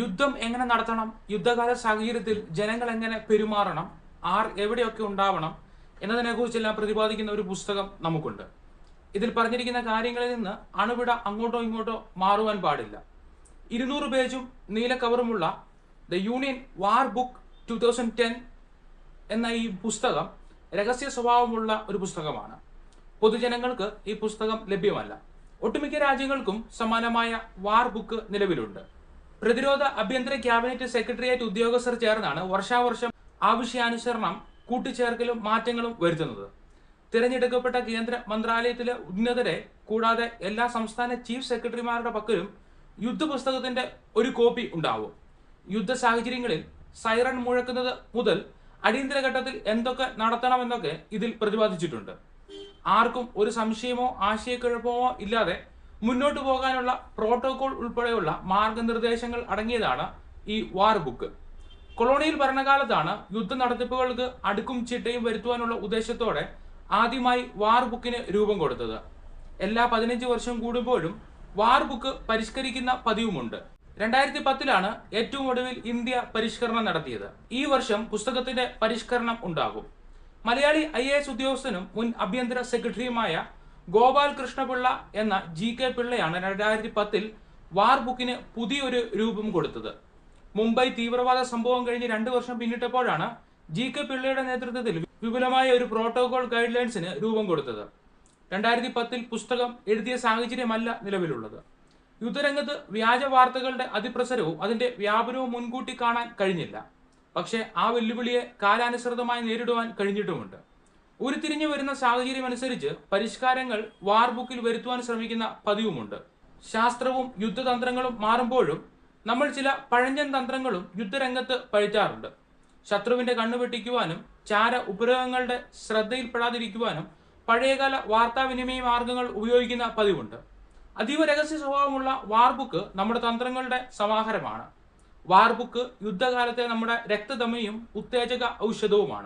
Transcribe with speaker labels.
Speaker 1: യുദ്ധം എങ്ങനെ നടത്തണം? യുദ്ധകാല സാഹചര്യത്തിൽ ജനങ്ങൾ എങ്ങനെ പെരുമാറണം? ആർ എവിടെയൊക്കെ ഉണ്ടാവണം? എന്നതിനെക്കുറിച്ചെല്ലാം പ്രതിപാദിക്കുന്ന ഒരു പുസ്തകം നമുക്കുണ്ട്. ഇതിൽ പറഞ്ഞിരിക്കുന്ന കാര്യങ്ങളിൽ നിന്ന് അണുവിട അങ്ങോട്ടോ ഇങ്ങോട്ടോ മാറുവാൻ പാടില്ല. ഇരുന്നൂറ് പേജും നീല കവറുമുള്ള the Union War Book two thousand ten എന്ന ഈ പുസ്തകം രഹസ്യ സ്വഭാവമുള്ള ഒരു പുസ്തകമാണ്. പൊതുജനങ്ങൾക്ക് ഈ പുസ്തകം ലഭ്യമല്ല. ഒട്ടുമിക്ക രാജ്യങ്ങൾക്കും സമാനമായ വാർ ബുക്ക് നിലവിലുണ്ട്. പ്രതിരോധ ആഭ്യന്തര ക്യാബിനറ്റ് സെക്രട്ടേറിയറ്റ് ഉദ്യോഗസ്ഥർ ചേർന്നാണ് വർഷാവർഷം ആവശ്യാനുസരണം കൂട്ടിച്ചേർക്കലും മാറ്റങ്ങളും വരുത്തുന്നത്. തിരഞ്ഞെടുക്കപ്പെട്ട കേന്ദ്ര മന്ത്രാലയത്തിലെ ഉന്നതരെ കൂടാതെ എല്ലാ സംസ്ഥാന ചീഫ് സെക്രട്ടറിമാരുടെ പക്കലും യുദ്ധപുസ്തകത്തിന്റെ ഒരു കോപ്പി ഉണ്ടാവും. യുദ്ധ സാഹചര്യങ്ങളിൽ സൈറൺ മുഴക്കുന്നത് മുതൽ അടിയന്തര ഘട്ടത്തിൽ എന്തൊക്കെ നടത്തണമെന്നൊക്കെ ഇതിൽ പ്രതിപാദിച്ചിട്ടുണ്ട്. ആർക്കും ഒരു സംശയമോ ആശയക്കുഴപ്പമോ ഇല്ലാതെ മുന്നോട്ട് പോകാനുള്ള പ്രോട്ടോകോൾ ഉൾപ്പെടെയുള്ള മാർഗനിർദ്ദേശങ്ങൾ അടങ്ങിയതാണ് ഈ വാർ ബുക്ക് കൊളോണിയൽ ഭരണകാലത്താണ് യുദ്ധ നടത്തിപ്പുകൾക്ക് അടുക്കും ചിട്ടയും വരുത്തുവാനുള്ള ഉദ്ദേശത്തോടെ ആദ്യമായി വാർ ബുക്കിന് രൂപം കൊടുത്തത്. എല്ലാ പതിനഞ്ച് വർഷം കൂടുമ്പോഴും വാർ ബുക്ക് പരിഷ്കരിക്കുന്ന പതിവുമുണ്ട്. രണ്ടായിരത്തി പത്തിലാണ് ഏറ്റവും ഒടുവിൽ ഇന്ത്യ പരിഷ്കരണം നടത്തിയത്. ഈ വർഷം പുസ്തകത്തിന്റെ പരിഷ്കരണം ഉണ്ടാകും. മലയാളി ഐ ഉദ്യോഗസ്ഥനും മുൻ ആഭ്യന്തര സെക്രട്ടറിയുമായ ഗോപാൽ കൃഷ്ണപിള്ള എന്ന ജി കെ പിള്ളയാണ് രണ്ടായിരത്തി പത്തിൽ വാർ ബുക്കിന് പുതിയൊരു രൂപം കൊടുത്തത്. മുംബൈ തീവ്രവാദ സംഭവം കഴിഞ്ഞ് രണ്ടു വർഷം പിന്നിട്ടപ്പോഴാണ് ജി കെ പിള്ളയുടെ നേതൃത്വത്തിൽ വിപുലമായ ഒരു പ്രോട്ടോകോൾ ഗൈഡ് ലൈൻസിന് രൂപം കൊടുത്തത്. രണ്ടായിരത്തി പത്തിൽ പുസ്തകം എഴുതിയ സാഹചര്യമല്ല നിലവിലുള്ളത്. യുദ്ധരംഗത്ത് വ്യാജ വാർത്തകളുടെ അതിപ്രസരവും അതിന്റെ വ്യാപനവും മുൻകൂട്ടി കാണാൻ കഴിഞ്ഞില്ല. പക്ഷേ ആ വെല്ലുവിളിയെ കാലാനുസൃതമായി നേരിടുവാൻ കഴിഞ്ഞിട്ടുമുണ്ട്. ഉരുത്തിരിഞ്ഞു വരുന്ന സാഹചര്യം അനുസരിച്ച് പരിഷ്കാരങ്ങൾ വാർബുക്കിൽ വരുത്തുവാൻ ശ്രമിക്കുന്ന പതിവുമുണ്ട്. ശാസ്ത്രവും യുദ്ധതന്ത്രങ്ങളും മാറുമ്പോഴും നമ്മൾ ചില പഴഞ്ചൻ തന്ത്രങ്ങളും യുദ്ധരംഗത്ത് പഴിച്ചാറുണ്ട് ശത്രുവിന്റെ കണ്ണു വെട്ടിക്കുവാനും ചാര ഉപഗ്രഹങ്ങളുടെ ശ്രദ്ധയിൽപ്പെടാതിരിക്കുവാനും പഴയകാല വാർത്താവിനിമയ മാർഗങ്ങൾ ഉപയോഗിക്കുന്ന പതിവുണ്ട്. അതീവ രഹസ്യ സ്വഭാവമുള്ള വാർബുക്ക് നമ്മുടെ തന്ത്രങ്ങളുടെ സമാഹാരമാണ്. വാർബുക്ക് യുദ്ധകാലത്തെ നമ്മുടെ രക്തധമനിയും ഉത്തേജക ഔഷധവുമാണ്.